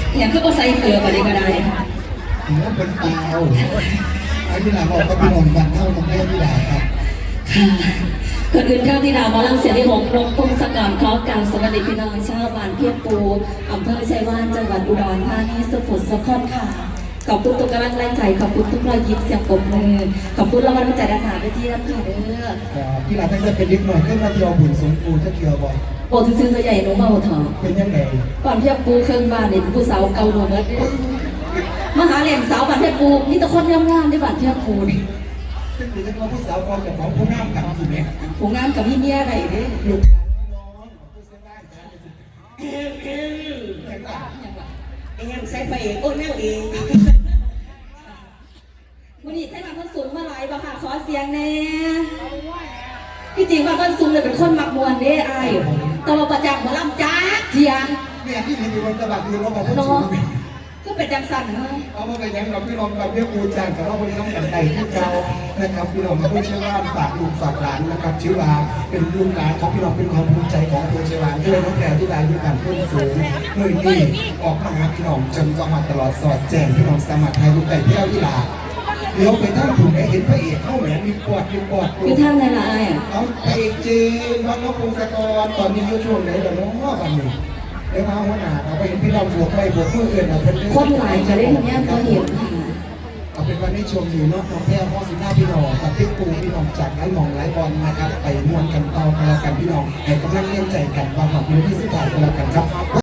สมุนกันเนาะเนี่ยคือก็ใส่เกลือไปเลยก็ได้ถือว่าเป็นฟาวไอ้ที่หลาบอกก็พี่น้องบันเท่าน้องแม่ที่หลาครับค่ะก่อนอื่นข้าวที่ดาวหมอลังเสียงที่หกนกพงศกรขอกล่าวสวัสดีพี่น้องชาวบ้านเพียบปูอำเภอชัยวานจังหวัดอุดรธานีสุขุมสครค่ะ ขอบคุณทุกกำลังแรงใจ ขอบคุณทุกรอยยิ้มเสียงปรบมือขอบคุณรางวัลน้ำใจด้านหน้าไปที่รับค่ะเด้อครับพี่หลาตั้งแต่เป็นเด็กหน่อยก็มาเที่ยวบุญสงปูถ้าเที่ยวบ่อยโอ้ซื่อๆจะใหญ่หนูเมาเถอะเป็นยังไงก่อนเพียบปูเครื่องบ้านนี่ผู้สาวเก่าหนูเมื่อมาหาเหลี่ยมสาวบ้านเพียบปูนี่แต่คนงามๆที่บ้านเพียบปูนี่ซึ่งถือว่าผู้สาวความกับของผู้น้ำกันถูกไหมผู้งามกับพี่เมียอะไรเด้ลูกหลานพี่น้องผู้เสียบ้านกันเอ็มเอ็มอย่างไรไอ้ยังใส่ไปเองโอ้นั่งเอง วันนี้ให้มาคนสูงมาหลายบ่ค่ะ ขอเสียงแน่พี่จริงว่าคนสูงเลยเป็นคนมักมวนเด้ไอ้ายแต่ว่าประจักษ์หมอลำจ้าเทียงเนี่ยที่เห็นอยู่บนกระบะคือว่าบอกว่าเนาะสูงก็เป็นจังสันเนาะเอามาไปยังเราพี่น้องเราเรียกปูจานแต่ว่าวันนี้น้องกันไก่ที่เก่านะครับพี่น้องมาพูดเชื่อว่าฝากลูกฝากหลานนะครับชื่อว่าเป็นลูกหลานของพี่น้องเป็นความภูมิใจของอำเภอเชียงรายด้วยน้องแพรที่ได้ยุการพ้นสูงเมื่อนี้ออกมาหาพี่น้องจนจังหวัดตลอดสอดแจ้งพี่น้องสามารถไทยลูกไก่เที่ยวที่ลา เลี้ยวไปท่านถูกไอ้เห็นพระเอกเข้าแหมมีปวดมีปวดอยู่ทางไหนล่ะไอ้ายอะเอาพระเอกเจนวัดนพงศกรตอนนี้อยู่ช่วงไหนล่ะเนาะบัดนี้เดี๋ยวมาหัวหน้าเอาไปเห็นพี่น้องบวกไปบวกมือเอื่นเอาเพิ่นเด้อคนหลายก็ได้เนี้ยก็เห็นค่ะเอาเป็นวันนี้ชมอยู่เนาะน้องแพรพ่อสิบห้าพี่น้องกับพี่ปูพี่น้องจากไร้หมองไร้บอลนะครับ ไปม่วนกันต่อกันแล้วกันพี่น้องให้กำลังเลี้ยงใจกันว่าหอบมือที่สุดท้ายกันแล้วกันครับ